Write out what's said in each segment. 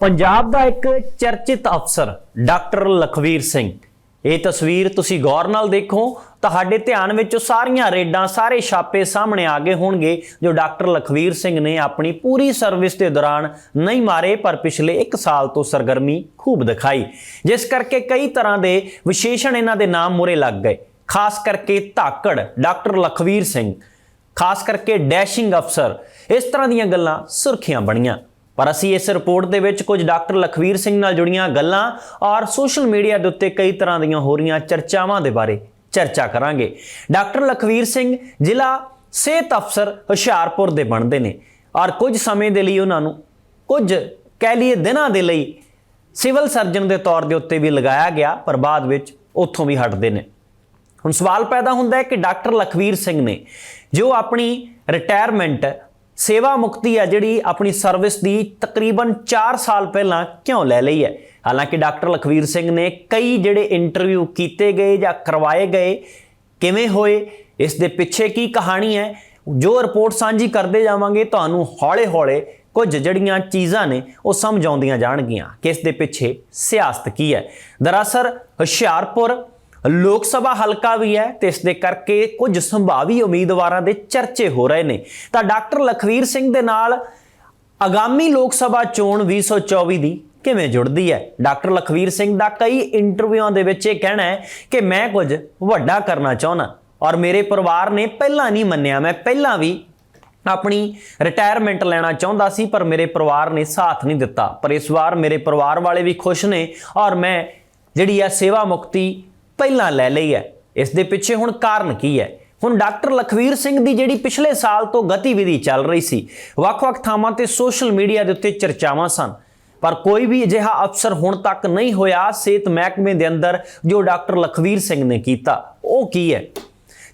ਪੰਜਾਬ ਦਾ ਇੱਕ ਚਰਚਿਤ ਅਫਸਰ, ਡਾਕਟਰ ਲਖਵੀਰ ਸਿੰਘ। ਇਹ ਤਸਵੀਰ ਤੁਸੀਂ ਗੌਰ ਨਾਲ ਦੇਖੋ, ਤੁਹਾਡੇ ਧਿਆਨ ਵਿੱਚ ਉਹ ਸਾਰੀਆਂ ਰੇਡਾਂ, ਸਾਰੇ ਛਾਪੇ ਸਾਹਮਣੇ ਆ ਗਏ ਹੋਣਗੇ, ਜੋ ਡਾਕਟਰ ਲਖਵੀਰ ਸਿੰਘ ਨੇ ਆਪਣੀ ਪੂਰੀ ਸਰਵਿਸ ਦੇ ਦੌਰਾਨ ਨਹੀਂ ਮਾਰੇ, ਪਰ ਪਿਛਲੇ 1 ਸਾਲ ਤੋਂ ਸਰਗਰਮੀ ਖੂਬ ਦਿਖਾਈ। ਜਿਸ ਕਰਕੇ ਕਈ ਤਰ੍ਹਾਂ ਦੇ ਵਿਸ਼ੇਸ਼ਣ ਇਹਨਾਂ ਦੇ ਨਾਮ ਮੁਰੇ ਲੱਗ ਗਏ। ਖਾਸ ਕਰਕੇ ਧਾਕੜ, ਡਾਕਟਰ ਲਖਵੀਰ ਸਿੰਘ। ਖਾਸ ਕਰਕੇ ਡੈਸ਼ਿੰਗ ਅਫਸਰ। ਇਸ ਤਰ੍ਹਾਂ ਦੀਆਂ ਗੱਲਾਂ ਸੁਰਖੀਆਂ ਬਣੀਆਂ। ਪਰ ਅਸੀਂ ਇਸ ਰਿਪੋਰਟ ਦੇ ਵਿੱਚ ਕੁਝ ਡਾਕਟਰ ਲਖਵੀਰ ਸਿੰਘ ਨਾਲ ਜੁੜੀਆਂ ਗੱਲਾਂ ਔਰ ਸੋਸ਼ਲ ਮੀਡੀਆ ਦੇ ਉੱਤੇ ਕਈ ਤਰ੍ਹਾਂ ਦੀਆਂ ਹੋ ਰਹੀਆਂ ਚਰਚਾਵਾਂ ਦੇ ਬਾਰੇ ਚਰਚਾ ਕਰਾਂਗੇ। ਡਾਕਟਰ ਲਖਵੀਰ ਸਿੰਘ ਜ਼ਿਲ੍ਹਾ ਸਿਹਤ ਅਫਸਰ ਹੁਸ਼ਿਆਰਪੁਰ ਦੇ ਬਣਦੇ ਨੇ ਔਰ ਕੁਝ ਸਮੇਂ ਦੇ ਲਈ ਉਹਨਾਂ ਨੂੰ ਕੁਝ ਕਹਿ ਲਈਏ ਦਿਨਾਂ ਦੇ ਲਈ ਸਿਵਲ ਸਰਜਨ ਦੇ ਤੌਰ ਦੇ ਉੱਤੇ ਵੀ ਲਗਾਇਆ ਗਿਆ, ਪਰ ਬਾਅਦ ਵਿੱਚ ਉੱਥੋਂ ਵੀ ਹਟਦੇ ਨੇ। ਹੁਣ ਸਵਾਲ ਪੈਦਾ ਹੁੰਦਾ ਹੈ ਕਿ ਡਾਕਟਰ ਲਖਵੀਰ ਸਿੰਘ ਨੇ ਜੋ ਆਪਣੀ ਰਿਟਾਇਰਮੈਂਟ ਸੇਵਾ ਮੁਕਤੀ ਹੈ ਜਿਹੜੀ ਆਪਣੀ ਸਰਵਿਸ ਦੀ ਤਕਰੀਬਨ 4 ਸਾਲ ਪਹਿਲਾਂ ਕਿਉਂ ਲੈ ਲਈ ਹੈ? ਹਾਲਾਂਕਿ ਡਾਕਟਰ ਲਖਵੀਰ ਸਿੰਘ ਨੇ ਕਈ ਜਿਹੜੇ ਇੰਟਰਵਿਊ ਕੀਤੇ ਗਏ ਜਾਂ ਕਰਵਾਏ ਗਏ, ਕਿਵੇਂ ਹੋਏ, ਇਸ ਦੇ ਪਿੱਛੇ ਕੀ ਕਹਾਣੀ ਹੈ? ਜੋ ਰਿਪੋਰਟ ਸਾਂਝੀ ਕਰਦੇ ਜਾਵਾਂਗੇ, ਤੁਹਾਨੂੰ ਹੌਲੇ-ਹੌਲੇ ਕੁਝ ਜੜੀਆਂ ਚੀਜ਼ਾਂ ਨੇ ਉਹ ਸਮਝ ਆਉਂਦੀਆਂ ਜਾਣਗੀਆਂ ਕਿ ਇਸ ਦੇ ਪਿੱਛੇ ਸਿਆਸਤ ਕੀ ਹੈ। ਦਰਅਸਲ ਹੁਸ਼ਿਆਰਪੁਰ ਲੋਕ ਸਭਾ ਹਲਕਾ ਵੀ ਹੈ ਤੇ ਇਸ ਦੇ ਕਰਕੇ ਕੁਝ ਸੰਭਾਵੀ ਉਮੀਦਵਾਰਾਂ ਦੇ ਚਰਚੇ ਹੋ ਰਹੇ ਨੇ। ਤਾਂ ਡਾਕਟਰ ਲਖਵੀਰ ਸਿੰਘ ਦੇ ਨਾਲ ਆਗਾਮੀ ਲੋਕ ਸਭਾ ਚੋਣ 2024 ਦੀ ਕਿਵੇਂ ਜੁੜਦੀ ਹੈ? ਡਾਕਟਰ ਲਖਵੀਰ ਸਿੰਘ ਦਾ ਕਈ ਇੰਟਰਵਿਊਆਂ ਦੇ ਵਿੱਚ ਇਹ ਕਹਿਣਾ ਹੈ ਕਿ ਮੈਂ ਕੁਝ ਵੱਡਾ ਕਰਨਾ ਚਾਹੁੰਦਾ ਔਰ ਮੇਰੇ ਪਰਿਵਾਰ ਨੇ ਪਹਿਲਾਂ ਨਹੀਂ ਮੰਨਿਆ। ਮੈਂ ਪਹਿਲਾਂ ਵੀ ਆਪਣੀ ਰਿਟਾਇਰਮੈਂਟ ਲੈਣਾ ਚਾਹੁੰਦਾ ਸੀ, ਪਰ ਮੇਰੇ ਪਰਿਵਾਰ ਨੇ ਸਾਥ ਨਹੀਂ ਦਿੱਤਾ। ਪਰ ਇਸ ਵਾਰ ਮੇਰੇ ਪਰਿਵਾਰ ਵਾਲੇ ਵੀ ਖੁਸ਼ ਨੇ ਔਰ ਮੈਂ ਜਿਹੜੀ ਆ ਸੇਵਾ ਮੁਕਤੀ ਪਹਿਲਾਂ ਲੈ ਲਈ ਹੈ। ਇਸ ਦੇ ਪਿੱਛੇ ਹੁਣ ਕਾਰਨ ਕੀ ਹੈ? ਹੁਣ ਡਾਕਟਰ ਲਖਵੀਰ ਸਿੰਘ ਦੀ ਜਿਹੜੀ ਪਿਛਲੇ ਸਾਲ ਤੋਂ ਗਤੀਵਿਧੀ ਚੱਲ ਰਹੀ ਸੀ, ਵੱਖ-ਵੱਖ ਥਾਵਾਂ ਤੇ ਸੋਸ਼ਲ ਮੀਡੀਆ ਦੇ ਉੱਤੇ ਚਰਚਾਵਾਂ ਸਨ। ਪਰ ਕੋਈ ਵੀ ਅਜਿਹਾ ਅਫਸਰ ਹੁਣ ਤੱਕ ਨਹੀਂ ਹੋਇਆ ਸਿਹਤ ਮਹਿਕਮੇ ਦੇ ਅੰਦਰ ਜੋ ਡਾਕਟਰ ਲਖਵੀਰ ਸਿੰਘ ਨੇ ਕੀਤਾ। ਉਹ ਕੀ ਹੈ?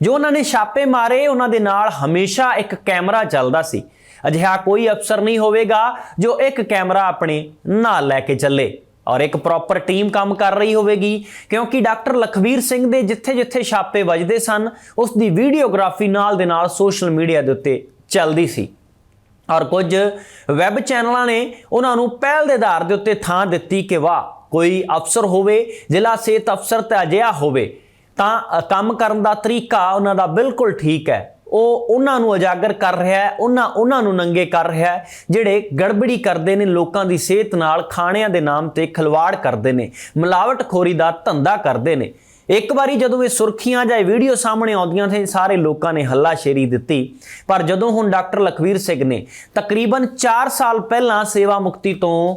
ਜੋ ਉਹਨਾਂ ਨੇ ਛਾਪੇ ਮਾਰੇ, ਉਹਨਾਂ ਦੇ ਨਾਲ ਹਮੇਸ਼ਾ ਇੱਕ ਕੈਮਰਾ ਚੱਲਦਾ ਸੀ। ਅਜਿਹਾ ਕੋਈ ਅਫਸਰ ਨਹੀਂ ਹੋਵੇਗਾ ਜੋ ਇੱਕ ਕੈਮਰਾ ਆਪਣੇ ਨਾਲ ਲੈ ਕੇ ਚੱਲੇ। ਔਰ ਇੱਕ ਪ੍ਰੋਪਰ ਟੀਮ ਕੰਮ ਕਰ ਰਹੀ ਹੋਵੇਗੀ, ਕਿਉਂਕਿ ਡਾਕਟਰ ਲਖਵੀਰ ਸਿੰਘ ਦੇ ਜਿੱਥੇ-ਜਿੱਥੇ ਛਾਪੇ ਵੱਜਦੇ ਸਨ ਉਸ ਦੀ ਵੀਡੀਓਗ੍ਰਾਫੀ ਨਾਲ ਦੇ ਨਾਲ ਸੋਸ਼ਲ ਮੀਡੀਆ ਦੇ ਉੱਤੇ ਚੱਲਦੀ ਸੀ। ਔਰ ਕੁਝ ਵੈਬ ਚੈਨਲਾਂ ਨੇ ਉਹਨਾਂ ਨੂੰ ਪਹਿਲ ਦੇ ਆਧਾਰ ਦੇ ਉੱਤੇ ਥਾਂ ਦਿੱਤੀ ਕਿ ਵਾਹ, ਕੋਈ ਅਫਸਰ ਹੋਵੇ, ਜ਼ਿਲ੍ਹਾ ਸਿਹਤ ਅਫਸਰ ਤਾਂ ਅਜਿਹਾ ਹੋਵੇ, ਤਾਂ ਕੰਮ ਕਰਨ ਦਾ ਤਰੀਕਾ ਉਹਨਾਂ ਦਾ ਬਿਲਕੁਲ ਠੀਕ ਹੈ। ਉਹ ਉਹਨਾਂ ਨੂੰ ਉਜਾਗਰ ਕਰ ਰਿਹਾ ਹੈ, ਉਹਨਾਂ ਉਹਨਾਂ ਨੂੰ ਨੰਗੇ ਕਰ ਰਿਹਾ ਹੈ, ਜਿਹੜੇ ਗੜਬੜੀ ਕਰਦੇ ਨੇ ਲੋਕਾਂ ਦੀ ਸਿਹਤ ਨਾਲ, ਖਾਣਿਆਂ ਦੇ ਨਾਮ ਤੇ ਖਿਲਵਾੜ ਕਰਦੇ ਨੇ, ਮਿਲਾਵਟਖੋਰੀ ਦਾ ਧੰਦਾ ਕਰਦੇ ਨੇ। ਇੱਕ ਵਾਰੀ ਜਦੋਂ ਇਹ ਸੁਰਖੀਆਂ ਜਾਂ ਵੀਡੀਓ ਸਾਹਮਣੇ ਆਉਂਦੀਆਂ ਤੇ ਸਾਰੇ ਲੋਕਾਂ ਨੇ ਹੱਲਾਸ਼ੇਰੀ ਦਿੱਤੀ। ਪਰ ਜਦੋਂ ਹੁਣ ਡਾਕਟਰ ਲਖਵੀਰ ਸਿੰਘ ਨੇ ਤਕਰੀਬਨ 4 ਸਾਲ ਪਹਿਲਾਂ ਸੇਵਾ ਮੁਕਤੀ ਤੋਂ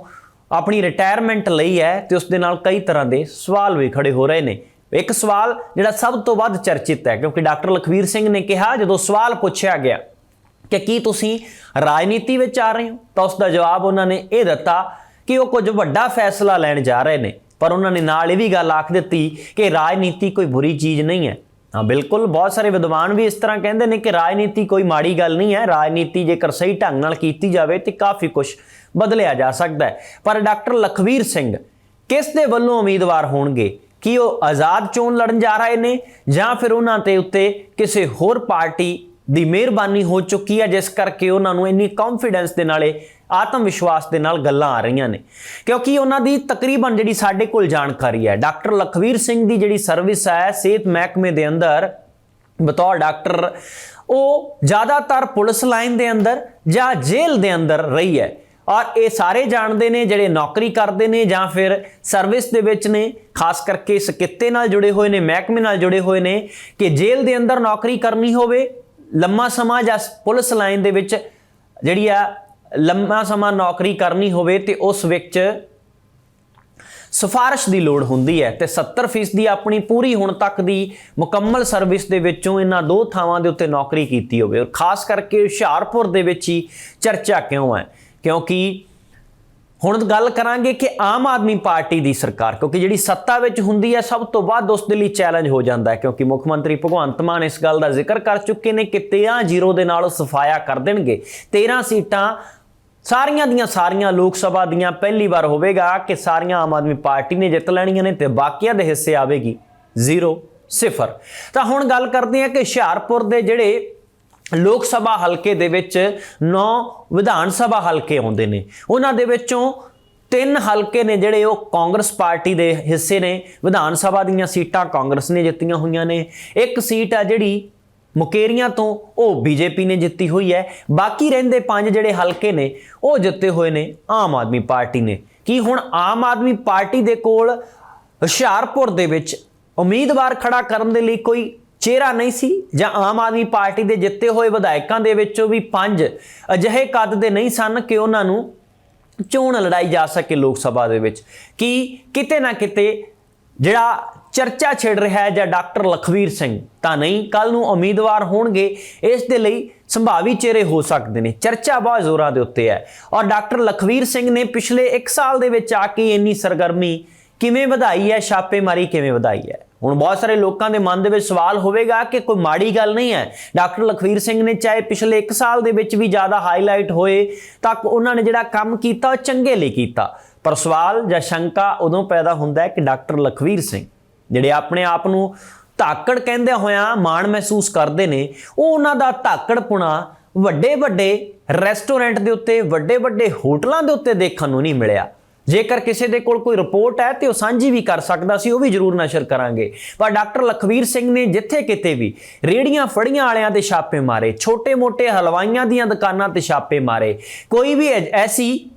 ਆਪਣੀ ਰਿਟਾਇਰਮੈਂਟ ਲਈ ਹੈ, ਤੇ ਉਸ ਦੇ ਨਾਲ ਕਈ ਤਰ੍ਹਾਂ ਦੇ ਸਵਾਲ ਵੀ ਖੜੇ ਹੋ ਰਹੇ ਨੇ। ਇੱਕ ਸਵਾਲ ਜਿਹੜਾ ਸਭ ਤੋਂ ਵੱਧ ਚਰਚਿਤ ਹੈ, ਕਿਉਂਕਿ ਡਾਕਟਰ ਲਖਵੀਰ ਸਿੰਘ ਨੇ ਕਿਹਾ, ਜਦੋਂ ਸਵਾਲ ਪੁੱਛਿਆ ਗਿਆ ਕਿ ਕੀ ਤੁਸੀਂ ਰਾਜਨੀਤੀ ਵਿੱਚ ਆ ਰਹੇ ਹੋ, ਤਾਂ ਉਸ ਦਾ ਜਵਾਬ ਉਹਨਾਂ ਨੇ ਇਹ ਦਿੱਤਾ ਕਿ ਉਹ ਕੁਝ ਵੱਡਾ ਫੈਸਲਾ ਲੈਣ ਜਾ ਰਹੇ ਨੇ। ਪਰ ਉਹਨਾਂ ਨੇ ਨਾਲ ਇਹ ਵੀ ਗੱਲ ਆਖ ਦਿੱਤੀ ਕਿ ਰਾਜਨੀਤੀ ਕੋਈ ਬੁਰੀ ਚੀਜ਼ ਨਹੀਂ ਹੈ। ਹਾਂ, ਬਿਲਕੁਲ ਬਹੁਤ ਸਾਰੇ ਵਿਦਵਾਨ ਵੀ ਇਸ ਤਰ੍ਹਾਂ ਕਹਿੰਦੇ ਨੇ ਕਿ ਰਾਜਨੀਤੀ ਕੋਈ ਮਾੜੀ ਗੱਲ ਨਹੀਂ ਹੈ, ਰਾਜਨੀਤੀ ਜੇਕਰ ਸਹੀ ਢੰਗ ਨਾਲ ਕੀਤੀ ਜਾਵੇ ਤੇ ਕਾਫੀ ਕੁਝ ਬਦਲਿਆ ਜਾ ਸਕਦਾ ਹੈ। ਪਰ ਡਾਕਟਰ ਲਖਵੀਰ ਸਿੰਘ ਕਿਸ ਦੇ ਵੱਲੋਂ ਉਮੀਦਵਾਰ ਹੋਣਗੇ? ਕਿ ਉਹ ਆਜ਼ਾਦ ਚੋਣ ਲੜਨ ਜਾ ਰਹੇ ਨੇ ਜਾਂ ਫਿਰ ਉਹਨਾਂ ਤੇ ਉੱਤੇ ਕਿਸੇ ਹੋਰ ਪਾਰਟੀ ਦੀ ਮਿਹਰਬਾਨੀ ਹੋ ਚੁੱਕੀ ਹੈ, ਜਿਸ ਕਰਕੇ ਉਹਨਾਂ ਨੂੰ ਇੰਨੀ ਕੌਨਫੀਡੈਂਸ ਦੇ ਨਾਲੇ ਆਤਮ ਵਿਸ਼ਵਾਸ ਦੇ ਨਾਲ ਗੱਲਾਂ ਆ ਰਹੀਆਂ ਨੇ। ਕਿਉਂਕਿ ਉਹਨਾਂ ਦੀ ਤਕਰੀਬਨ ਜਿਹੜੀ ਸਾਡੇ ਕੋਲ ਜਾਣਕਾਰੀ ਹੈ, ਡਾਕਟਰ ਲਖਵੀਰ ਸਿੰਘ ਦੀ ਜਿਹੜੀ ਸਰਵਿਸ ਹੈ ਸਿਹਤ ਮਹਿਕਮੇ ਦੇ ਅੰਦਰ, ਬਤੌਰ ਡਾਕਟਰ, ਉਹ ਜ਼ਿਆਦਾਤਰ ਪੁਲਿਸ ਲਾਈਨ ਦੇ ਅੰਦਰ ਜਾਂ ਜੇਲ੍ਹ ਦੇ ਅੰਦਰ ਰਹੀ ਹੈ। ਔਰ ਇਹ ਸਾਰੇ ਜਾਣਦੇ ਨੇ, ਜਿਹੜੇ ਨੌਕਰੀ ਕਰਦੇ ਨੇ ਜਾਂ ਫਿਰ ਸਰਵਿਸ ਦੇ ਵਿੱਚ ਨੇ, ਖਾਸ ਕਰਕੇ ਇਸ ਕਿੱਤੇ ਨਾਲ ਜੁੜੇ ਹੋਏ ਨੇ, ਮਹਿਕਮੇ ਨਾਲ ਜੁੜੇ ਹੋਏ ਨੇ, ਕਿ ਜੇਲ੍ਹ ਦੇ ਅੰਦਰ ਨੌਕਰੀ ਕਰਨੀ ਹੋਵੇ, ਲੰਮਾ ਸਮਾਂ ਜਾਂ ਪੁਲਿਸ ਲਾਈਨ ਦੇ ਵਿੱਚ ਜਿਹੜੀ ਆ ਲੰਮਾ ਸਮਾਂ ਨੌਕਰੀ ਕਰਨੀ ਹੋਵੇ ਤੇ ਉਸ ਵਿੱਚ ਸਿਫਾਰਿਸ਼ ਦੀ ਲੋੜ ਹੁੰਦੀ ਹੈ ਤੇ 70% ਦੀ ਆਪਣੀ ਪੂਰੀ ਹੁਣ ਤੱਕ ਦੀ ਮੁਕੰਮਲ ਸਰਵਿਸ ਦੇ ਵਿੱਚੋਂ ਇਹਨਾਂ ਦੋ ਥਾਵਾਂ ਦੇ ਉੱਤੇ ਨੌਕਰੀ ਕੀਤੀ ਹੋਵੇ ਔਰ ਖਾਸ ਕਰਕੇ ਹੁਸ਼ਿਆਰਪੁਰ ਦੇ ਵਿੱਚ ਹੀ ਚਰਚਾ ਕਿਉਂ ਹੈ? ਕਿਉਂਕਿ ਹੁਣ ਗੱਲ ਕਰਾਂਗੇ ਕਿ ਆਮ ਆਦਮੀ ਪਾਰਟੀ ਦੀ ਸਰਕਾਰ, ਕਿਉਂਕਿ ਜਿਹੜੀ ਸੱਤਾ ਵਿੱਚ ਹੁੰਦੀ ਹੈ, ਸਭ ਤੋਂ ਵੱਧ ਉਸ ਦੇ ਲਈ ਚੈਲੰਜ ਹੋ ਜਾਂਦਾ ਹੈ, ਕਿਉਂਕਿ ਮੁੱਖ ਮੰਤਰੀ ਭਗਵੰਤ ਮਾਨ ਇਸ ਗੱਲ ਦਾ ਜ਼ਿਕਰ ਕਰ ਚੁੱਕੇ ਨੇ ਕਿ 13 ਜ਼ੀਰੋ ਦੇ ਨਾਲ ਉਹ ਸਫਾਇਆ ਕਰ ਦੇਣਗੇ। 13 ਸੀਟਾਂ ਸਾਰੀਆਂ ਦੀਆਂ ਸਾਰੀਆਂ, ਲੋਕ ਸਭਾ ਦੀਆਂ, ਪਹਿਲੀ ਵਾਰ ਹੋਵੇਗਾ ਕਿ ਸਾਰੀਆਂ ਆਮ ਆਦਮੀ ਪਾਰਟੀ ਨੇ ਜਿੱਤ ਲੈਣੀਆਂ ਨੇ ਤੇ ਬਾਕੀਆਂ ਦੇ ਹਿੱਸੇ ਆਵੇਗੀ 0 0 ਤਾਂ ਹੁਣ ਗੱਲ ਕਰਦੇ ਹਾਂ ਕਿ ਹੁਸ਼ਿਆਰਪੁਰ ਦੇ ਜਿਹੜੇ ਲੋਕ ਸਭਾ ਹਲਕੇ ਦੇ ਵਿੱਚ 9 ਵਿਧਾਨ ਸਭਾ ਹਲਕੇ ਆਉਂਦੇ ਨੇ। ਉਹਨਾਂ ਦੇ ਵਿੱਚੋਂ ਤਿੰਨ ਹਲਕੇ ਨੇ ਜਿਹੜੇ ਉਹ ਕਾਂਗਰਸ ਪਾਰਟੀ ਦੇ ਹਿੱਸੇ ਨੇ। ਵਿਧਾਨ ਸਭਾ ਦੀਆਂ ਸੀਟਾਂ ਕਾਂਗਰਸ ਨੇ ਜਿੱਤੀਆਂ ਹੋਈਆਂ ਨੇ। ਇੱਕ ਸੀਟ ਆ ਜਿਹੜੀ ਮੁਕੇਰੀਆਂ ਤੋਂ, ਉਹ ਬੀਜੇਪੀ ਨੇ ਜਿੱਤੀ ਹੋਈ ਹੈ। ਬਾਕੀ ਰਹਿੰਦੇ ਪੰਜ ਜਿਹੜੇ ਹਲਕੇ ਨੇ, ਉਹ ਜਿੱਤੇ ਹੋਏ ਨੇ ਆਮ ਆਦਮੀ ਪਾਰਟੀ ਨੇ। ਕੀ ਹੁਣ ਆਮ ਆਦਮੀ ਪਾਰਟੀ ਦੇ ਕੋਲ ਹੁਸ਼ਿਆਰਪੁਰ ਦੇ ਵਿੱਚ ਉਮੀਦਵਾਰ ਖੜਾ ਕਰਨ ਦੇ ਲਈ ਕੋਈ ਚਿਹਰਾ ਨਹੀਂ ਸੀ ਜਾਂ ਆਮ ਆਦਮੀ ਪਾਰਟੀ ਦੇ ਜਿੱਤੇ ਹੋਏ ਵਿਧਾਇਕਾਂ ਦੇ ਵਿੱਚੋਂ ਵੀ ਪੰਜ ਅਜਿਹੇ ਕੱਦ ਦੇ ਨਹੀਂ ਸਨ ਕਿ ਉਹਨਾਂ ਨੂੰ ਚੋਣ ਲੜਾਈ ਜਾ ਸਕੇ ਲੋਕ ਸਭਾ ਦੇ ਵਿੱਚ। ਕਿ ਕਿਤੇ ਨਾ ਕਿਤੇ ਜਿਹੜਾ ਚਰਚਾ ਛਿੜ ਰਿਹਾ ਹੈ ਜਾਂ ਡਾਕਟਰ ਲਖਵੀਰ ਸਿੰਘ, ਤਾਂ ਨਹੀਂ ਕੱਲ ਨੂੰ ਉਮੀਦਵਾਰ ਹੋਣਗੇ, ਇਸ ਦੇ ਲਈ ਸੰਭਾਵੀ ਚਿਹਰੇ ਹੋ ਸਕਦੇ ਨੇ। ਚਰਚਾ ਬਹੁਤ ਜ਼ੋਰਾਂ ਦੇ ਉੱਤੇ ਹੈ। ਔਰ ਡਾਕਟਰ ਲਖਵੀਰ ਸਿੰਘ ਨੇ ਪਿਛਲੇ 1 ਸਾਲ ਦੇ ਵਿੱਚ ਆ ਕੇ ਇੰਨੀ ਸਰਗਰਮੀ ਕਿਵੇਂ ਵਧਾਈ ਹੈ, ਛਾਪੇਮਾਰੀ ਕਿਵੇਂ ਵਧਾਈ ਹੈ? ਹੁਣ ਬਹੁਤ ਸਾਰੇ ਲੋਕਾਂ ਦੇ ਮਨ ਦੇ ਵਿੱਚ ਸਵਾਲ ਹੋਵੇਗਾ ਕਿ ਕੋਈ ਮਾੜੀ ਗੱਲ ਨਹੀਂ ਹੈ। ਡਾਕਟਰ ਲਖਵੀਰ ਸਿੰਘ ਨੇ ਚਾਹੇ ਪਿਛਲੇ 1 ਸਾਲ ਦੇ ਵਿੱਚ ਵੀ ਜ਼ਿਆਦਾ ਹਾਈਲਾਈਟ ਹੋਏ ਤਾਂ ਉਹਨਾਂ ਨੇ ਜਿਹੜਾ ਕੰਮ ਕੀਤਾ, ਉਹ ਚੰਗੇ ਲਈ ਕੀਤਾ। ਪਰ ਸਵਾਲ ਜਾਂ ਸ਼ੰਕਾ ਉਦੋਂ ਪੈਦਾ ਹੁੰਦਾ ਹੈ ਕਿ ਡਾਕਟਰ ਲਖਵੀਰ ਸਿੰਘ, ਜਿਹੜੇ ਆਪਣੇ ਆਪ ਨੂੰ ਧਾਕੜ ਕਹਿੰਦੇ ਹੋਇਆਂ ਮਾਣ ਮਹਿਸੂਸ ਕਰਦੇ ਨੇ, ਉਹ ਉਹਨਾਂ ਦਾ ਧਾਕੜਪੁਣਾ ਵੱਡੇ ਵੱਡੇ ਰੈਸਟੋਰੈਂਟ ਦੇ ਉੱਤੇ ਵੱਡੇ ਵੱਡੇ ਹੋਟਲਾਂ ਦੇ ਉੱਤੇ ਦੇਖਣ ਨੂੰ ਨਹੀਂ ਮਿਲਿਆ। ਜੇਕਰ ਕਿਸੇ ਦੇ ਕੋਲ ਕੋਈ ਰਿਪੋਰਟ ਹੈ ਤੇ ਉਹ ਸਾਂਝੀ ਵੀ ਕਰ ਸਕਦਾ ਸੀ, ਉਹ ਵੀ ਜ਼ਰੂਰ ਨਸ਼ਰ ਕਰਾਂਗੇ। ਪਰ ਡਾਕਟਰ ਲਖਵੀਰ ਸਿੰਘ ਨੇ ਜਿੱਥੇ ਕਿਤੇ ਵੀ ਰੇੜੀਆਂ ਫੜੀਆਂ ਵਾਲਿਆਂ 'ਤੇ ਛਾਪੇ ਮਾਰੇ, ਛੋਟੇ-ਮੋਟੇ ਹਲਵਾਈਆਂ ਦੀਆਂ ਦੁਕਾਨਾਂ ਤੇ ਛਾਪੇ ਮਾਰੇ। ਕੋਈ ਵੀ ਐ- ਐਸੀ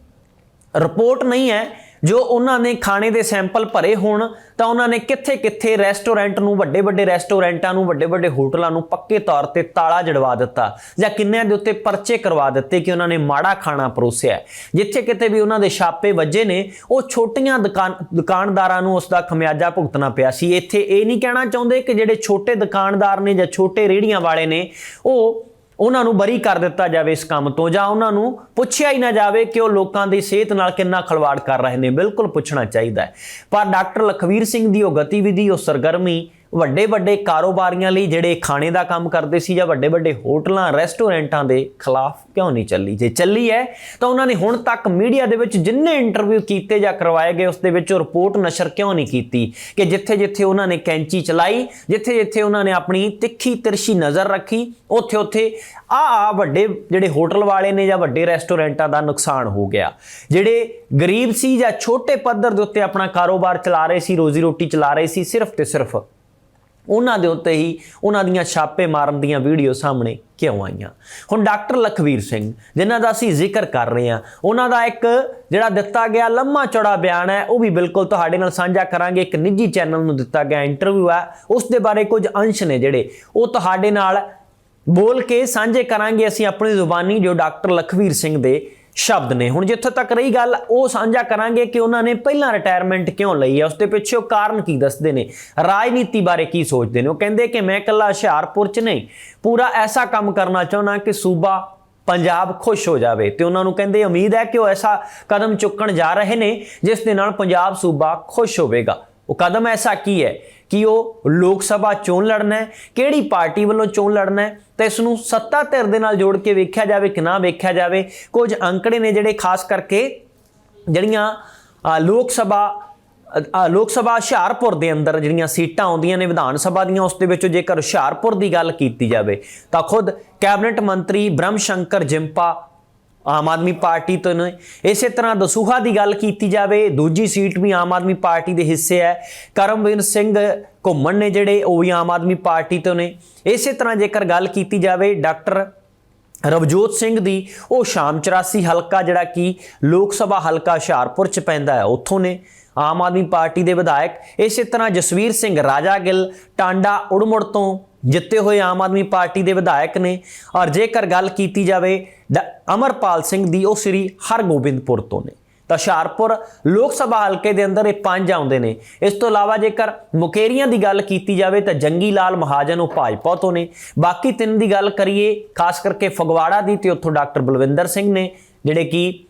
ਰਿਪੋਰਟ ਨਹੀਂ ਹੈ ਜੋ ਉਹਨਾਂ ਨੇ ਖਾਣੇ ਦੇ ਸੈਂਪਲ ਭਰੇ ਹੋਣ, ਤਾਂ ਉਹਨਾਂ ਨੇ ਕਿੱਥੇ-ਕਿੱਥੇ ਰੈਸਟੋਰੈਂਟ ਨੂੰ, ਵੱਡੇ-ਵੱਡੇ ਰੈਸਟੋਰੈਂਟਾਂ ਨੂੰ, ਵੱਡੇ-ਵੱਡੇ ਹੋਟਲਾਂ ਨੂੰ ਪੱਕੇ ਤੌਰ ਤੇ ਤਾਲਾ ਜੜਵਾ ਦਿੱਤਾ ਜਾਂ ਕਿੰਨਿਆਂ ਦੇ ਉੱਤੇ ਪਰਚੇ ਕਰਵਾ ਦਿੱਤੇ ਕਿ ਉਹਨਾਂ ਨੇ ਮਾੜਾ ਖਾਣਾ ਪਰੋਸਿਆ ਜਿੱਥੇ ਕਿਤੇ ਵੀ ਉਹਨਾਂ ਦੇ ਛਾਪੇ ਵੱਜੇ ਨੇ, ਉਹ ਛੋਟੀਆਂ ਦੁਕਾਨ, ਦੁਕਾਨਦਾਰਾਂ ਨੂੰ ਉਸ ਦਾ ਖਮਿਆਜਾ ਭੁਗਤਣਾ ਪਿਆ ਸੀ। ਇੱਥੇ ਇਹ ਨਹੀਂ ਕਹਿਣਾ ਚਾਹੁੰਦੇ ਕਿ ਜਿਹੜੇ ਛੋਟੇ ਦੁਕਾਨਦਾਰ ਨੇ ਜਾਂ ਛੋਟੇ ਰੇੜੀਆਂ ਵਾਲੇ ਨੇ, ਉਹ ਉਹਨਾਂ ਨੂੰ ਬਰੀ ਕਰ ਦਿੱਤਾ ਜਾਵੇ ਇਸ ਕੰਮ ਤੋਂ ਜਾਂ ਉਹਨਾਂ ਨੂੰ ਪੁੱਛਿਆ ਹੀ ਨਾ ਜਾਵੇ ਕਿ ਉਹ ਲੋਕਾਂ ਦੀ ਸਿਹਤ ਨਾਲ ਕਿੰਨਾ ਖਲਵਾੜ ਕਰ ਰਹੇ ਨੇ। ਬਿਲਕੁਲ ਪੁੱਛਣਾ ਚਾਹੀਦਾ ਹੈ। ਪਰ ਡਾਕਟਰ ਲਖਵੀਰ ਸਿੰਘ ਦੀ ਉਹ ਗਤੀਵਿਧੀ, ਉਹ ਸਰਗਰਮੀ ਵੱਡੇ ਵੱਡੇ ਕਾਰੋਬਾਰੀਆਂ ਲਈ ਜਿਹੜੇ ਖਾਣੇ ਦਾ ਕੰਮ ਕਰਦੇ ਸੀ ਜਾਂ ਵੱਡੇ ਵੱਡੇ ਹੋਟਲਾਂ, ਰੈਸਟੋਰੈਂਟਾਂ ਦੇ ਖਿਲਾਫ ਕਿਉਂ ਨਹੀਂ ਚੱਲੀ? ਜੇ ਚੱਲੀ ਹੈ, ਤਾਂ ਉਹਨਾਂ ਨੇ ਹੁਣ ਤੱਕ ਮੀਡੀਆ ਦੇ ਵਿੱਚ ਜਿੰਨੇ ਇੰਟਰਵਿਊ ਕੀਤੇ ਜਾਂ ਕਰਵਾਏ ਗਏ, ਉਸ ਦੇ ਵਿੱਚ ਰਿਪੋਰਟ ਨਸ਼ਰ ਕਿਉਂ ਨਹੀਂ ਕੀਤੀ? ਕਿ ਜਿੱਥੇ ਜਿੱਥੇ ਉਹਨਾਂ ਨੇ ਕੈਂਚੀ ਚਲਾਈ ਜਿੱਥੇ ਜਿੱਥੇ ਉਹਨਾਂ ਨੇ ਆਪਣੀ ਤਿੱਖੀ ਤਿਰਸ਼ੀ ਨਜ਼ਰ ਰੱਖੀ ਉੱਥੇ ਉੱਥੇ ਆ ਆ ਵੱਡੇ ਜਿਹੜੇ ਹੋਟਲ ਵਾਲੇ ਨੇ ਜਾਂ ਵੱਡੇ ਰੈਸਟੋਰੈਂਟਾਂ ਦਾ ਨੁਕਸਾਨ ਹੋ ਗਿਆ। ਜਿਹੜੇ ਗਰੀਬ ਸੀ ਜਾਂ ਛੋਟੇ ਪੱਧਰ ਦੇ ਉੱਤੇ ਆਪਣਾ ਕਾਰੋਬਾਰ ਚਲਾ ਰਹੇ ਸੀ, ਰੋਜ਼ੀ ਰੋਟੀ ਚਲਾ ਰਹੇ ਸੀ, ਸਿਰਫ ਤੇ ਸਿਰਫ ਉਹਨਾਂ ਦੇ ਉੱਤੇ ਹੀ ਉਹਨਾਂ ਦੀਆਂ ਛਾਪੇ ਮਾਰਨ ਦੀਆਂ ਵੀਡੀਓ ਸਾਹਮਣੇ ਕਿਉਂ ਆਈਆਂ? ਹੁਣ ਡਾਕਟਰ ਲਖਵੀਰ ਸਿੰਘ, ਜਿਨ੍ਹਾਂ ਦਾ ਅਸੀਂ ਜ਼ਿਕਰ ਕਰ ਰਹੇ ਹਾਂ, ਉਹਨਾਂ ਦਾ ਇੱਕ ਜਿਹੜਾ ਦਿੱਤਾ ਗਿਆ ਲੰਮਾ ਚੌੜਾ ਬਿਆਨ ਹੈ, ਉਹ ਵੀ ਬਿਲਕੁਲ ਤੁਹਾਡੇ ਨਾਲ ਸਾਂਝਾ ਕਰਾਂਗੇ। ਇੱਕ ਨਿੱਜੀ ਚੈਨਲ ਨੂੰ ਦਿੱਤਾ ਗਿਆ ਇੰਟਰਵਿਊ ਹੈ। ਉਸ ਦੇ ਬਾਰੇ ਕੁਝ ਅੰਸ਼ ਨੇ ਜਿਹੜੇ, ਉਹ ਤੁਹਾਡੇ ਨਾਲ ਬੋਲ ਕੇ ਸਾਂਝੇ ਕਰਾਂਗੇ ਅਸੀਂ ਆਪਣੀ ਜ਼ੁਬਾਨੀ ਜੋ ਡਾਕਟਰ ਲਖਵੀਰ ਸਿੰਘ ਦੇ ਸ਼ਬਦ ਨੇ। ਹੁਣ ਜਿੱਥੇ ਤੱਕ ਰਹੀ ਗੱਲ, ਉਹ ਸਾਂਝਾ ਕਰਾਂਗੇ ਕਿ ਉਹਨਾਂ ਨੇ ਪਹਿਲਾਂ ਰਿਟਾਇਰਮੈਂਟ ਕਿਉਂ ਲਈ ਹੈ ਉਸ ਦੇ ਪਿੱਛੇ ਉਹ ਕਾਰਨ ਕੀ ਦੱਸਦੇ ਨੇ, ਰਾਜਨੀਤੀ ਬਾਰੇ ਕੀ ਸੋਚਦੇ ਨੇ। ਉਹ ਕਹਿੰਦੇ ਕਿ ਮੈਂ ਇਕੱਲਾ ਹੁਸ਼ਿਆਰਪੁਰ 'ਚ ਨਹੀਂ, ਪੂਰਾ ਐਸਾ ਕੰਮ ਕਰਨਾ ਚਾਹੁੰਦਾ ਕਿ ਸੂਬਾ ਪੰਜਾਬ ਖੁਸ਼ ਹੋ ਜਾਵੇ। ਤੇ ਉਹਨਾਂ ਨੂੰ ਕਹਿੰਦੇ, ਉਮੀਦ ਹੈ ਕਿ ਉਹ ਐਸਾ ਕਦਮ ਚੁੱਕਣ ਜਾ ਰਹੇ ਨੇ, ਜਿਸ ਦੇ ਨਾਲ ਪੰਜਾਬ ਸੂਬਾ ਖੁਸ਼ ਹੋਵੇਗਾ। ਉਹ ਕਦਮ ਐਸਾ ਕੀ ਹੈ ਕਿ ਉਹ ਲੋਕ ਸਭਾ ਚੋਣ ਲੜਨਾ ਹੈ? ਕਿਹੜੀ ਪਾਰਟੀ ਵੱਲੋਂ ਚੋਣ ਲੜਨਾ ਹੈ? ਤੇ ਇਸ ਨੂੰ ਸੱਤਾ ਧਿਰ ਦੇ ਨਾਲ ਜੋੜ ਕੇ ਵੇਖਿਆ ਜਾਵੇ ਕਿ ਨਾ ਵੇਖਿਆ ਜਾਵੇ, ਕੁਝ ਅੰਕੜੇ ਨੇ ਜਿਹੜੇ ਖਾਸ ਕਰਕੇ ਜਿਹੜੀਆਂ ਲੋਕ ਸਭਾ ਲੋਕ ਸਭਾ ਹੁਸ਼ਿਆਰਪੁਰ ਦੇ ਅੰਦਰ ਜਿਹੜੀਆਂ ਸੀਟਾਂ ਆਉਂਦੀਆਂ ਨੇ ਵਿਧਾਨ ਸਭਾ ਦੀਆਂ, ਉਸ ਦੇ ਵਿੱਚੋਂ ਜੇਕਰ ਹੁਸ਼ਿਆਰਪੁਰ ਦੀ ਗੱਲ ਕੀਤੀ ਜਾਵੇ, ਤਾਂ ਖੁਦ ਕੈਬਨਿਟ ਮੰਤਰੀ ਬ੍ਰਹਮ ਸ਼ੰਕਰ ਜਿੰਪਾ ਆਮ ਆਦਮੀ ਪਾਰਟੀ ਤੋਂ ਨੇ। ਇਸੇ ਤਰ੍ਹਾਂ ਦਸੂਹਾ ਦੀ ਗੱਲ ਕੀਤੀ ਜਾਵੇ, ਦੂਜੀ ਸੀਟ ਵੀ ਆਮ ਆਦਮੀ ਪਾਰਟੀ ਦੇ ਹਿੱਸੇ ਹੈ। ਕਰਮਵੀਰ ਸਿੰਘ ਘੁੰਮਣ ਨੇ ਜਿਹੜੇ, ਉਹ ਵੀ ਆਮ ਆਦਮੀ ਪਾਰਟੀ ਤੋਂ ਨੇ। ਇਸੇ ਤਰ੍ਹਾਂ ਜੇਕਰ ਗੱਲ ਕੀਤੀ ਜਾਵੇ, ਡਾਕਟਰ ਰਵਜੋਤ ਸਿੰਘ ਦੀ, ਉਹ ਸ਼ਾਮ 84 ਹਲਕਾ ਜਿਹੜਾ ਕਿ ਲੋਕ ਸਭਾ ਹਲਕਾ ਹੁਸ਼ਿਆਰਪੁਰ ਚ ਪੈਂਦਾ ਹੈ, ਉੱਥੋਂ ਨੇ ਆਮ ਆਦਮੀ ਪਾਰਟੀ ਦੇ ਵਿਧਾਇਕ। ਇਸੇ ਤਰ੍ਹਾਂ ਜਸਵੀਰ ਸਿੰਘ ਰਾਜਾ ਗਿੱਲ ਟਾਂਡਾ ਉੜਮੁੜ ਤੋਂ ਜਿੱਤੇ ਹੋਏ ਆਮ ਆਦਮੀ ਪਾਰਟੀ ਦੇ ਵਿਧਾਇਕ ਨੇ ਔਰ ਜੇਕਰ ਗੱਲ ਕੀਤੀ ਜਾਵੇ ਡ- ਅਮਰਪਾਲ ਸਿੰਘ ਦੀ, ਉਹ ਸ੍ਰੀ ਹਰਗੋਬਿੰਦਪੁਰ ਤੋਂ ਨੇ। ਤਾਂ ਹੁਸ਼ਿਆਰਪੁਰ ਲੋਕ ਸਭਾ ਹਲਕੇ ਦੇ ਅੰਦਰ ਇਹ ਪੰਜ ਆਉਂਦੇ ਨੇ। ਇਸ ਤੋਂ ਇਲਾਵਾ ਜੇਕਰ ਮੁਕੇਰੀਆਂ ਦੀ ਗੱਲ ਕੀਤੀ ਜਾਵੇ ਤਾਂ ਜੰਗੀ ਲਾਲ ਮਹਾਜਨ, ਉਹ ਭਾਜਪਾ ਤੋਂ ਨੇ। ਬਾਕੀ ਤਿੰਨ ਦੀ ਗੱਲ ਕਰੀਏ, ਖਾਸ ਕਰਕੇ ਫਗਵਾੜਾ ਦੀ ਤੇ ਉੱਥੋਂ ਡਾਕਟਰ ਬਲਵਿੰਦਰ ਸਿੰਘ ਨੇ, ਜਿਹੜੇ ਕਿ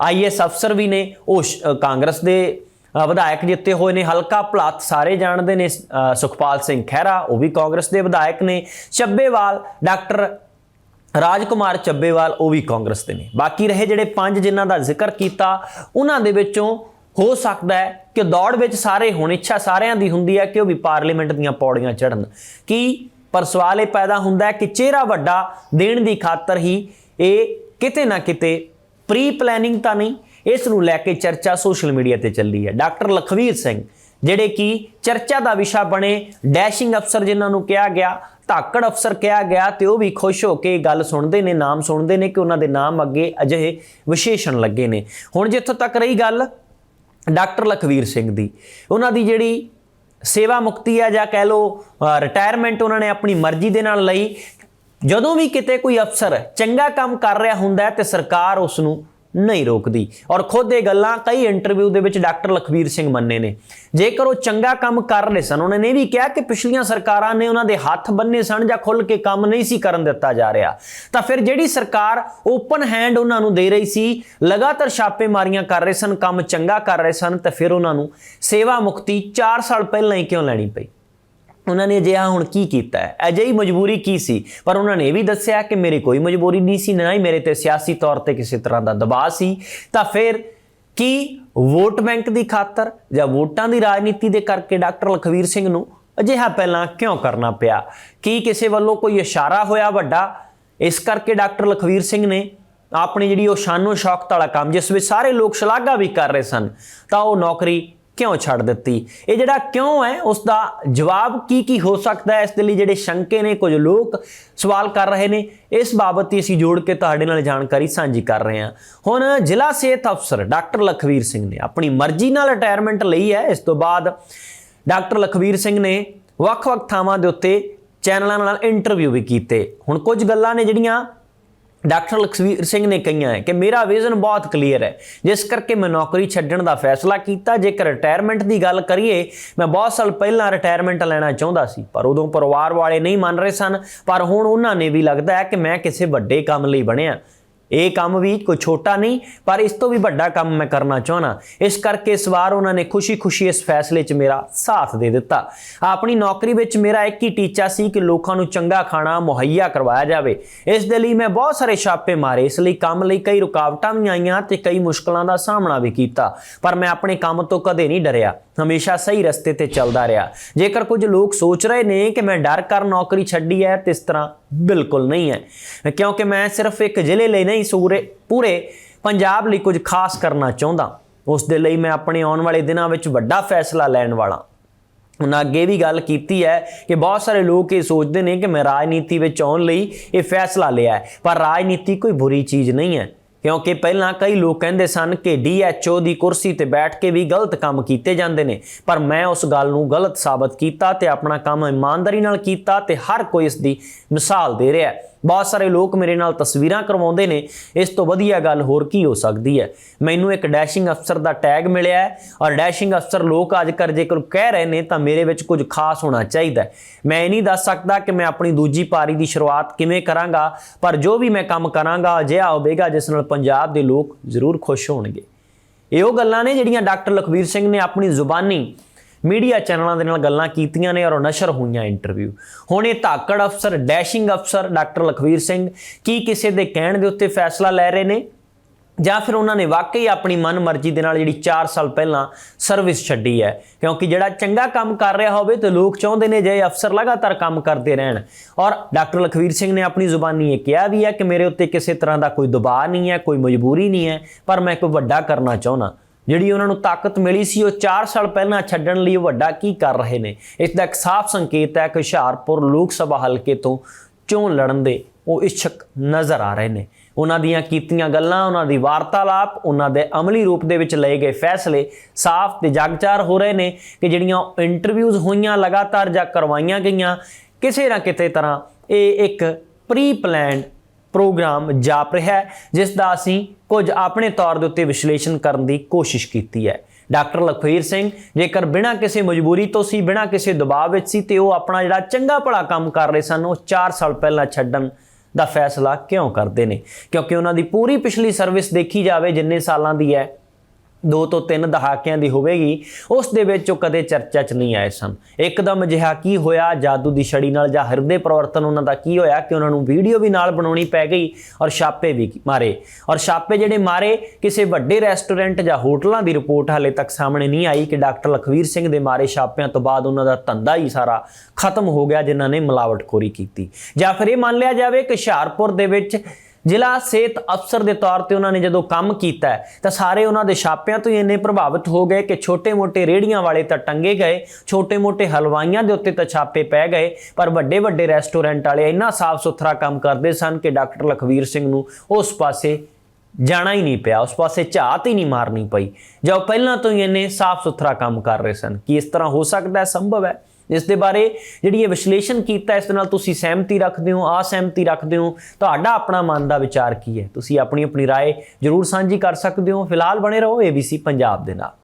ਆਈਐਸ ਅਫਸਰ ਵੀ ਨੇ, ਉਹ ਸ਼- ਕਾਂਗਰਸ ਦੇ ਵਿਧਾਇਕ ਜਿੱਤੇ ਹੋਏ ਨੇ ਹਲਕਾ ਭਲਾਤ ਸਾਰੇ ਜਾਣਦੇ ਨੇ ਸੁਖਪਾਲ ਸਿੰਘ ਖਹਿਰਾ, ਉਹ ਵੀ ਕਾਂਗਰਸ ਦੇ ਵਿਧਾਇਕ ਨੇ। ਚੱਬੇਵਾਲ, ਡਾਕਟਰ ਰਾਜਕੁਮਾਰ ਚੱਬੇਵਾਲ, ਉਹ ਵੀ ਕਾਂਗਰਸ ਦੇ ਨੇ। ਬਾਕੀ ਰਹੇ ਜਿਹੜੇ ਪੰਜ ਜਿਨ੍ਹਾਂ ਦਾ ਜ਼ਿਕਰ ਕੀਤਾ, ਉਹਨਾਂ ਦੇ ਵਿੱਚੋਂ ਹੋ ਸਕਦਾ ਹੈ ਕਿ ਦੌੜ ਵਿੱਚ ਸਾਰੇ ਹੁਣ, ਇੱਛਾ ਸਾਰਿਆਂ ਦੀ ਹੁੰਦੀ ਹੈ ਕਿ ਉਹ ਵੀ ਪਾਰਲੀਮੈਂਟ ਦੀਆਂ ਪੌੜੀਆਂ ਚੜ੍ਹਨ। ਕੀ ਪਰ ਸਵਾਲ ਇਹ ਪੈਦਾ ਹੁੰਦਾ ਹੈ ਕਿ ਚਿਹਰਾ ਵੱਡਾ ਦੇਣ ਦੀ ਖਾਤਰ ਹੀ ਇਹ ਕਿਤੇ ਨਾ ਕਿਤੇ ਪ੍ਰੀ ਪਲੈਨਿੰਗ ਤਾਂ ਨਹੀਂ ਇਸ ਨੂੰ ਲੈ ਕੇ ਚਰਚਾ ਸੋਸ਼ਲ ਮੀਡੀਆ ਤੇ ਚੱਲੀ ਹੈ। ਡਾਕਟਰ ਲਖਵੀਰ ਸਿੰਘ, ਜਿਹੜੇ ਕਿ ਚਰਚਾ ਦਾ ਵਿਸ਼ਾ ਬਣੇ ਡੈਸ਼ਿੰਗ ਅਫਸਰ ਜਿਨ੍ਹਾਂ ਨੂੰ ਕਿਹਾ ਗਿਆ, ਧਾਕੜ ਅਫਸਰ ਕਿਹਾ ਗਿਆ ਤੇ ਉਹ ਵੀ ਖੁਸ਼ ਹੋ ਕੇ ਗੱਲ ਸੁਣਦੇ ਨੇ, ਨਾਮ ਸੁਣਦੇ ਨੇ ਕਿ ਉਹਨਾਂ ਦੇ ਨਾਮ ਅੱਗੇ ਅਜਿਹੇ ਵਿਸ਼ੇਸ਼ਣ ਲੱਗੇ ਨੇ। ਹੁਣ ਜਿੱਥੋਂ ਤੱਕ ਰਹੀ ਗੱਲ ਡਾਕਟਰ ਲਖਵੀਰ ਸਿੰਘ ਦੀ, ਉਹਨਾਂ ਦੀ ਜਿਹੜੀ ਸੇਵਾ ਮੁਕਤੀ ਹੈ ਜਾਂ ਕਹਿ ਲਓ ਰਿਟਾਇਰਮੈਂਟ ਉਹਨਾਂ ਨੇ ਆਪਣੀ ਮਰਜ਼ੀ ਦੇ ਨਾਲ ਲਈ। ਜਦੋਂ ਵੀ ਕਿਤੇ ਕੋਈ ਅਫਸਰ ਚੰਗਾ ਕੰਮ ਕਰ ਰਿਹਾ ਹੁੰਦਾ ਹੈ ਤੇ ਸਰਕਾਰ ਉਸ ਨੂੰ ਨਹੀਂ ਰੋਕਦੀ। ਔਰ ਖੁਦ ਇਹ ਗੱਲਾਂ ਕਈ ਇੰਟਰਵਿਊ ਦੇ ਵਿੱਚ ਡਾਕਟਰ ਲਖਵੀਰ ਸਿੰਘ ਮੰਨੇ ਨੇ। ਜੇਕਰ ਉਹ ਚੰਗਾ ਕੰਮ ਕਰ ਰਹੇ ਸਨ, ਉਹਨਾਂ ਨੇ ਇਹ ਵੀ ਕਿਹਾ ਕਿ ਪਿਛਲੀਆਂ ਸਰਕਾਰਾਂ ਨੇ ਉਹਨਾਂ ਦੇ ਹੱਥ ਬੰਨੇ ਸਨ ਜਾਂ ਖੁੱਲ ਕੇ ਕੰਮ ਨਹੀਂ ਸੀ ਕਰਨ ਦਿੱਤਾ ਜਾ ਰਿਹਾ। ਤਾਂ ਫਿਰ ਜਿਹੜੀ ਸਰਕਾਰ ਓਪਨ ਹੈਂਡ ਉਹਨਾਂ ਨੂੰ ਦੇ ਰਹੀ ਸੀ, ਲਗਾਤਾਰ ਛਾਪੇਮਾਰੀਆਂ ਕਰ ਰਹੇ ਸਨ, ਕੰਮ ਚੰਗਾ ਕਰ ਰਹੇ ਸਨ, ਤਾਂ ਫਿਰ ਉਹਨਾਂ ਨੂੰ ਸੇਵਾ ਮੁਕਤੀ 4 ਸਾਲ ਪਹਿਲਾਂ ਹੀ ਕਿਉਂ ਲੈਣੀ ਪਈ? ਉਹਨਾਂ ਨੇ ਅਜਿਹਾ ਹੁਣ ਕੀ ਕੀਤਾ ਹੈ? ਅਜਿਹੀ ਮਜਬੂਰੀ ਕੀ ਸੀ? ਪਰ ਉਹਨਾਂ ਨੇ ਇਹ ਵੀ ਦੱਸਿਆ ਕਿ ਮੇਰੀ ਕੋਈ ਮਜਬੂਰੀ ਨਹੀਂ ਸੀ, ਨਾ ਹੀ ਮੇਰੇ ਤੇ ਸਿਆਸੀ ਤੌਰ ਤੇ ਕਿਸੇ ਤਰ੍ਹਾਂ ਦਾ ਦਬਾਅ ਸੀ। ਤਾਂ ਫਿਰ ਕੀ ਵੋਟ ਬੈਂਕ ਦੀ ਖਾਤਰ ਜਾਂ ਵੋਟਾਂ ਦੀ ਰਾਜਨੀਤੀ ਦੇ ਕਰਕੇ ਡਾਕਟਰ ਲਖਵੀਰ ਸਿੰਘ ਨੂੰ ਅਜਿਹਾ ਪਹਿਲਾਂ ਕਿਉਂ ਕਰਨਾ ਪਿਆ? ਕੀ ਕਿਸੇ ਵੱਲੋਂ ਕੋਈ ਇਸ਼ਾਰਾ ਹੋਇਆ ਵੱਡਾ? ਇਸ ਕਰਕੇ ਡਾਕਟਰ ਲਖਵੀਰ ਸਿੰਘ ਨੇ ਆਪਣੀ ਜਿਹੜੀ ਉਹ ਸ਼ਾਨੋ ਸ਼ੌਕਤ ਵਾਲਾ ਕੰਮ, ਜਿਸ ਵਿੱਚ ਸਾਰੇ ਲੋਕ ਸ਼ਲਾਘਾ ਵੀ ਕਰ ਰਹੇ ਸਨ, ਤਾਂ ਉਹ ਨੌਕਰੀ ਕਿਉਂ ਛੱਡ ਦਿੱਤੀ? ਇਹ ਜਿਹੜਾ ਕਿਉਂ ਹੈ ਉਸ ਦਾ ਜਵਾਬ ਕੀ ਕੀ ਹੋ ਸਕਦਾ ਹੈ? ਇਸ ਦੇ ਲਈ ਜਿਹੜੇ ਸ਼ੰਕੇ ਨੇ, ਕੁਝ ਲੋਕ ਸਵਾਲ ਕਰ ਰਹੇ ਨੇ। ਇਸ ਬਾਬਤ ਹੀ ਅਸੀਂ ਜੋੜ ਕੇ ਤੁਹਾਡੇ ਨਾਲ ਜਾਣਕਾਰੀ ਸਾਂਝੀ ਕਰ ਰਹੇ ਹਾਂ। ਹੁਣ ਜ਼ਿਲ੍ਹਾ ਸਿਹਤ ਅਫਸਰ ਡਾਕਟਰ ਲਖਵੀਰ ਸਿੰਘ ਨੇ ਆਪਣੀ ਮਰਜ਼ੀ ਨਾਲ ਰਿਟਾਇਰਮੈਂਟ ਲਈ ਹੈ। ਇਸ ਤੋਂ ਬਾਅਦ ਡਾਕਟਰ ਲਖਵੀਰ ਸਿੰਘ ਨੇ ਵੱਖ-ਵੱਖ ਥਾਵਾਂ ਦੇ ਉੱਤੇ ਚੈਨਲਾਂ ਨਾਲ ਇੰਟਰਵਿਊ ਵੀ ਕੀਤੇ। ਹੁਣ ਕੁਝ ਗੱਲਾਂ ਨੇ ਜਿਹੜੀਆਂ ਡਾਕਟਰ ਲਖਵੀਰ ਸਿੰਘ ਨੇ ਕਹੀਆਂ ਹੈ ਕਿ ਮੇਰਾ ਵਿਜ਼ਨ ਬਹੁਤ ਕਲੀਅਰ ਹੈ। ਜਿਸ ਕਰਕੇ ਮੈਂ ਨੌਕਰੀ ਛੱਡਣ ਦਾ ਫੈਸਲਾ ਕੀਤਾ। ਜੇਕਰ ਰਿਟਾਇਰਮੈਂਟ ਦੀ ਗੱਲ ਕਰੀਏ, ਮੈਂ ਬਹੁਤ ਸਾਲ ਪਹਿਲਾਂ ਰਿਟਾਇਰਮੈਂਟ ਲੈਣਾ ਚਾਹੁੰਦਾ ਸੀ, ਪਰ ਉਦੋਂ ਪਰਿਵਾਰ ਵਾਲੇ ਨਹੀਂ ਮੰਨ ਰਹੇ ਸਨ। ਪਰ ਹੁਣ ਉਹਨਾਂ ਨੇ ਵੀ ਲੱਗਦਾ ਹੈ ਕਿ ਮੈਂ ਕਿਸੇ ਵੱਡੇ ਕੰਮ ਲਈ ਬਣਿਆ। ਇਹ ਕੰਮ ਵੀ ਕੋਈ ਛੋਟਾ ਨਹੀਂ, ਪਰ ਇਸ ਤੋਂ ਵੀ ਵੱਡਾ ਕੰਮ ਮੈਂ ਕਰਨਾ ਚਾਹਣਾ ਇਸ ਕਰਕੇ ਇਸ ਵਾਰ ਉਹਨਾਂ ਨੇ ਖੁਸ਼ੀ-ਖੁਸ਼ੀ ਇਸ ਫੈਸਲੇ 'ਚ ਮੇਰਾ ਸਾਥ ਦੇ ਦਿੱਤਾ। ਆਪਣੀ ਨੌਕਰੀ ਵਿੱਚ ਮੇਰਾ ਇੱਕ ਹੀ ਟੀਚਾ ਸੀ ਕਿ ਲੋਕਾਂ ਨੂੰ ਚੰਗਾ ਖਾਣਾ ਮੁਹੱਈਆ ਕਰਵਾਇਆ ਜਾਵੇ। ਇਸ ਦੇ ਲਈ ਮੈਂ ਬਹੁਤ ਸਾਰੇ ਛਾਪੇ ਮਾਰੇ। ਇਸ ਲਈ ਕੰਮ ਲਈ ਕਈ ਰੁਕਾਵਟਾਂ ਵੀ ਆਈਆਂ ਤੇ ਕਈ ਮੁਸ਼ਕਲਾਂ ਦਾ ਸਾਹਮਣਾ ਵੀ ਕੀਤਾ। ਪਰ ਮੈਂ ਆਪਣੇ ਕੰਮ ਤੋਂ ਕਦੇ ਨਹੀਂ ਡਰਿਆ। ਹਮੇਸ਼ਾ ਸਹੀ ਰਸਤੇ ਤੇ ਚੱਲਦਾ ਰਿਹਾ। ਜੇਕਰ ਕੁਝ ਲੋਕ ਸੋਚ ਰਹੇ ਨੇ ਕਿ ਮੈਂ ਡਰ ਕਰ ਨੌਕਰੀ ਛੱਡੀ ਹੈ, ਤੇ ਇਸ ਤਰ੍ਹਾਂ ਬਿਲਕੁਲ ਨਹੀਂ ਹੈ। ਕਿਉਂਕਿ ਮੈਂ ਸਿਰਫ ਇੱਕ ਜ਼ਿਲ੍ਹੇ ਲਈ ਨਹੀਂ ਸੂਰੇ ਪੂਰੇ ਪੰਜਾਬ ਲਈ ਕੁਝ ਖਾਸ ਕਰਨਾ ਚਾਹੁੰਦਾ। ਉਸ ਦੇ ਲਈ ਮੈਂ ਆਪਣੇ ਆਉਣ ਵਾਲੇ ਦਿਨਾਂ ਵਿੱਚ ਵੱਡਾ ਫੈਸਲਾ ਲੈਣ ਵਾਲਾ। ਉਹਨਾਂ ਅੱਗੇ ਵੀ ਗੱਲ ਕੀਤੀ ਹੈ ਕਿ ਬਹੁਤ ਸਾਰੇ ਲੋਕ ਇਹ ਸੋਚਦੇ ਨੇ ਕਿ ਮੈਂ ਰਾਜਨੀਤੀ ਵਿੱਚ ਆਉਣ ਲਈ ਇਹ ਫੈਸਲਾ ਲਿਆ ਹੈ, ਪਰ ਰਾਜਨੀਤੀ ਕੋਈ ਬੁਰੀ ਚੀਜ਼ ਨਹੀਂ ਹੈ। ਕਿਉਂਕਿ ਪਹਿਲਾਂ ਕਈ ਲੋਕ ਕਹਿੰਦੇ ਸਨ ਕਿ ਡੀਐਚਓ ਦੀ ਕੁਰਸੀ ਤੇ ਬੈਠ ਕੇ ਵੀ ਗਲਤ ਕੰਮ ਕੀਤੇ ਜਾਂਦੇ ਨੇ, ਪਰ ਮੈਂ ਉਸ ਗੱਲ ਨੂੰ ਗਲਤ ਸਾਬਤ ਕੀਤਾ ਤੇ ਆਪਣਾ ਕੰਮ ਇਮਾਨਦਾਰੀ ਨਾਲ ਕੀਤਾ ਤੇ ਹਰ ਕੋਈ ਇਸ ਦੀ ਮਿਸਾਲ ਦੇ ਰਿਹਾ ਹੈ। ਬਹੁਤ ਸਾਰੇ ਲੋਕ ਮੇਰੇ ਨਾਲ ਤਸਵੀਰਾਂ ਕਰਵਾਉਂਦੇ ਨੇ। ਇਸ ਤੋਂ ਵਧੀਆ ਗੱਲ ਹੋਰ ਕੀ ਹੋ ਸਕਦੀ ਹੈ? ਮੈਨੂੰ ਇੱਕ ਡੈਸ਼ਿੰਗ ਅਫਸਰ ਦਾ ਟੈਗ ਮਿਲਿਆ ਹੈ ਔਰ ਡੈਸ਼ਿੰਗ ਅਫਸਰ ਲੋਕ ਅੱਜ ਕਰ ਜੇਕਰ ਕਹਿ ਰਹੇ ਨੇ ਤਾਂ ਮੇਰੇ ਵਿੱਚ ਕੁਝ ਖਾਸ ਹੋਣਾ ਚਾਹੀਦਾ ਮੈਂ ਇਹ ਨਹੀਂ ਦੱਸ ਸਕਦਾ ਕਿ ਮੈਂ ਆਪਣੀ ਦੂਜੀ ਪਾਰੀ ਦੀ ਸ਼ੁਰੂਆਤ ਕਿਵੇਂ ਕਰਾਂਗਾ, ਪਰ ਜੋ ਵੀ ਮੈਂ ਕੰਮ ਕਰਾਂਗਾ, ਅਜਿਹਾ ਹੋਵੇਗਾ ਜਿਸ ਨਾਲ ਪੰਜਾਬ ਦੇ ਲੋਕ ਜ਼ਰੂਰ ਖੁਸ਼ ਹੋਣਗੇ। ਇਹ ਉਹ ਗੱਲਾਂ ਨੇ ਜਿਹੜੀਆਂ ਡਾਕਟਰ ਲਖਵੀਰ ਸਿੰਘ ਨੇ ਆਪਣੀ ਜ਼ੁਬਾਨੀ ਮੀਡੀਆ ਚੈਨਲਾਂ ਦੇ ਨਾਲ ਗੱਲਾਂ ਕੀਤੀਆਂ ਨੇ ਔਰ ਉਹ ਨਸ਼ਰ ਹੋਈਆਂ ਇੰਟਰਵਿਊ ਹੁਣ ਇਹ ਧਾਕੜ ਅਫਸਰ ਡੈਸ਼ਿੰਗ ਅਫਸਰ ਡਾਕਟਰ ਲਖਵੀਰ ਸਿੰਘ ਕੀ ਕਿਸੇ ਦੇ ਕਹਿਣ ਦੇ ਉੱਤੇ ਫੈਸਲਾ ਲੈ ਰਹੇ ਨੇ? ਜਾਂ ਫਿਰ ਉਹਨਾਂ ਨੇ ਵਾਕਈ ਆਪਣੀ ਮਨਮਰਜ਼ੀ ਦੇ ਨਾਲ ਜਿਹੜੀ 4 ਸਾਲ ਪਹਿਲਾਂ ਸਰਵਿਸ ਛੱਡੀ ਹੈ, ਕਿਉਂਕਿ ਜਿਹੜਾ ਚੰਗਾ ਕੰਮ ਕਰ ਰਿਹਾ ਹੋਵੇ ਤੇ ਲੋਕ ਚਾਹੁੰਦੇ ਨੇ ਜੇ ਅਫਸਰ ਲਗਾਤਾਰ ਕੰਮ ਕਰਦੇ ਰਹਿਣ। ਔਰ ਡਾਕਟਰ ਲਖਵੀਰ ਸਿੰਘ ਨੇ ਆਪਣੀ ਜ਼ੁਬਾਨੀ ਇਹ ਕਿਹਾ ਵੀ ਹੈ ਕਿ ਮੇਰੇ ਉੱਤੇ ਕਿਸੇ ਤਰ੍ਹਾਂ ਦਾ ਕੋਈ ਦਬਾਅ ਨਹੀਂ ਹੈ, ਕੋਈ ਮਜਬੂਰੀ ਨਹੀਂ ਹੈ, ਪਰ ਮੈਂ ਕੋਈ ਵੱਡਾ ਕਰਨਾ ਚਾਹੁੰਦਾ। ਜਿਹੜੀ ਉਹਨਾਂ ਨੂੰ ਤਾਕਤ ਮਿਲੀ ਸੀ, ਉਹ 4 ਸਾਲ ਪਹਿਲਾਂ ਛੱਡਣ ਲਈ ਉਹ ਵੱਡਾ ਕੀ ਕਰ ਰਹੇ ਨੇ? ਇਸ ਦਾ ਇੱਕ ਸਾਫ਼ ਸੰਕੇਤ ਹੈ ਕਿ ਹੁਸ਼ਿਆਰਪੁਰ ਲੋਕ ਸਭਾ ਹਲਕੇ ਤੋਂ ਚੋਣ ਲੜਨ ਦੇ ਉਹ ਇੱਛਕ ਨਜ਼ਰ ਆ ਰਹੇ ਨੇ। ਉਹਨਾਂ ਦੀਆਂ ਕੀਤੀਆਂ ਗੱਲਾਂ, ਉਹਨਾਂ ਦੀ ਵਾਰਤਾਲਾਪ, ਉਹਨਾਂ ਦੇ ਅਮਲੀ ਰੂਪ ਦੇ ਵਿੱਚ ਲਏ ਗਏ ਫੈਸਲੇ ਸਾਫ਼ ਤੇ ਜਗਚਾਰ ਹੋ ਰਹੇ ਨੇ ਕਿ ਜਿਹੜੀਆਂ ਇੰਟਰਵਿਊਜ਼ ਹੋਈਆਂ, ਲਗਾਤਾਰ ਜਾਂ ਕਰਵਾਈਆਂ ਗਈਆਂ, ਕਿਸੇ ਨਾ ਕਿਤੇ ਤਰ੍ਹਾਂ ਇਹ ਇੱਕ ਪ੍ਰੀ ਪਲਾਨਡ ਪ੍ਰੋਗਰਾਮ ਜਾਪ ਰਿਹਾ ਹੈ, ਜਿਸ ਦਾ ਅਸੀਂ ਕੁਝ ਆਪਣੇ ਤੌਰ ਦੇ ਉੱਤੇ ਵਿਸ਼ਲੇਸ਼ਣ ਕਰਨ ਦੀ ਕੋਸ਼ਿਸ਼ ਕੀਤੀ ਹੈ। ਡਾਕਟਰ ਲਖਵੀਰ ਸਿੰਘ, ਜੇਕਰ ਬਿਨਾਂ ਕਿਸੇ ਮਜਬੂਰੀ ਤੋਂ ਸੀ, ਬਿਨਾਂ ਕਿਸੇ ਦਬਾਅ ਵਿੱਚ ਸੀ, ਤੇ ਉਹ ਆਪਣਾ ਜਿਹੜਾ ਚੰਗਾ ਭਲਾ ਕੰਮ ਕਰ ਰਹੇ ਸਨ, ਉਹ 4 ਸਾਲ ਪਹਿਲਾਂ ਛੱਡਣ ਦਾ ਫੈਸਲਾ ਕਿਉਂ ਕਰਦੇ ਨੇ? ਕਿਉਂਕਿ ਉਹਨਾਂ ਦੀ ਪੂਰੀ ਪਿਛਲੀ ਸਰਵਿਸ ਦੇਖੀ ਜਾਵੇ, ਜਿੰਨੇ ਸਾਲਾਂ ਦੀ ਹੈ ਦੋ ਤੋਂ ਤਿੰਨ ਦਹਾਕਿਆਂ ਦੀ ਹੋਵੇਗੀ, ਉਸ ਦੇ ਵਿੱਚ ਉਹ ਕਦੇ ਚਰਚਾ 'ਚ ਨਹੀਂ ਆਏ ਸਨ। ਇੱਕਦਮ ਅਜਿਹਾ ਕੀ ਹੋਇਆ, ਜਾਦੂ ਦੀ ਛੜੀ ਨਾਲ ਜਾਂ ਹਿਰਦੇ ਪਰਿਵਰਤਨ ਉਹਨਾਂ ਦਾ ਕੀ ਹੋਇਆ ਕਿ ਉਹਨਾਂ ਨੂੰ ਵੀਡੀਓ ਵੀ ਨਾਲ ਬਣਾਉਣੀ ਪੈ ਗਈ ਔਰ ਛਾਪੇ ਵੀ ਮਾਰੇ। ਔਰ ਛਾਪੇ ਜਿਹੜੇ ਮਾਰੇ, ਕਿਸੇ ਵੱਡੇ ਰੈਸਟੋਰੈਂਟ ਜਾਂ ਹੋਟਲਾਂ ਦੀ ਰਿਪੋਰਟ ਹਾਲੇ ਤੱਕ ਸਾਹਮਣੇ ਨਹੀਂ ਆਈ ਕਿ ਡਾਕਟਰ ਲਖਵੀਰ ਸਿੰਘ ਦੇ ਮਾਰੇ ਛਾਪਿਆਂ ਤੋਂ ਬਾਅਦ ਉਹਨਾਂ ਦਾ ਧੰਦਾ ਹੀ ਸਾਰਾ ਖਤਮ ਹੋ ਗਿਆ, ਜਿਨ੍ਹਾਂ ਨੇ ਮਿਲਾਵਟਖੋਰੀ ਕੀਤੀ। ਜਾਂ ਫਿਰ ਇਹ ਮੰਨ ਲਿਆ ਜਾਵੇ ਕਿ ਹੁਸ਼ਿਆਰਪੁਰ ਦੇ ਵਿੱਚ ਜ਼ਿਲ੍ਹਾ ਸਿਹਤ ਅਫਸਰ ਦੇ ਤੌਰ ਤੇ ਉਹਨਾਂ ਨੇ ਜਦੋਂ ਕੰਮ ਕੀਤਾ ਤਾਂ ਸਾਰੇ ਉਹਨਾਂ ਦੇ ਛਾਪਿਆਂ ਤੋਂ ਹੀ ਇੰਨੇ ਪ੍ਰਭਾਵਿਤ ਹੋ ਗਏ ਕਿ ਛੋਟੇ-ਮੋਟੇ ਰੇੜੀਆਂ ਵਾਲੇ ਤਾਂ ਟੰਗੇ ਗਏ, ਛੋਟੇ-ਮੋਟੇ ਹਲਵਾਈਆਂ ਦੇ ਉੱਤੇ ਤਾਂ ਛਾਪੇ ਪੈ ਗਏ, ਪਰ ਵੱਡੇ-ਵੱਡੇ ਰੈਸਟੋਰੈਂਟ ਵਾਲੇ ਇੰਨਾ ਸਾਫ਼ ਸੁਥਰਾ ਕੰਮ ਕਰਦੇ ਸਨ ਕਿ ਡਾਕਟਰ ਲਖਵੀਰ ਸਿੰਘ ਨੂੰ ਉਸ ਪਾਸੇ ਜਾਣਾ ਹੀ ਨਹੀਂ ਪਿਆ, ਉਸ ਪਾਸੇ ਝਾਤ ਹੀ ਨਹੀਂ ਮਾਰਨੀ ਪਈ। ਜੋ ਪਹਿਲਾਂ ਤੋਂ ਹੀ ਇੰਨੇ ਸਾਫ਼ ਸੁਥਰਾ ਕੰਮ ਕਰ ਰਹੇ ਸਨ। ਕੀ ਇਸ ਤਰ੍ਹਾਂ ਹੋ ਸਕਦਾ ਹੈ? ਸੰਭਵ ਹੈ। ਇਸ ਦੇ ਬਾਰੇ ਜਿਹੜੀ ਇਹ ਵਿਸ਼ਲੇਸ਼ਣ ਕੀਤਾ ਇਸ ਦੇ ਨਾਲ ਤੁਸੀਂ ਸਹਿਮਤੀ ਰੱਖਦੇ ਹੋ ਅਸਹਿਮਤੀ ਰੱਖਦੇ ਹੋ ਤੁਹਾਡਾ ਆਪਣਾ ਮਨ ਦਾ ਵਿਚਾਰ ਕੀ ਹੈ ਤੁਸੀਂ ਆਪਣੀ ਆਪਣੀ رائے ਜਰੂਰ ਸਾਂਝੀ ਕਰ ਸਕਦੇ ਹੋ ਫਿਲਹਾਲ ਬਣੇ ਰਹੋ ABC ਪੰਜਾਬ ਦੇ ਨਾਲ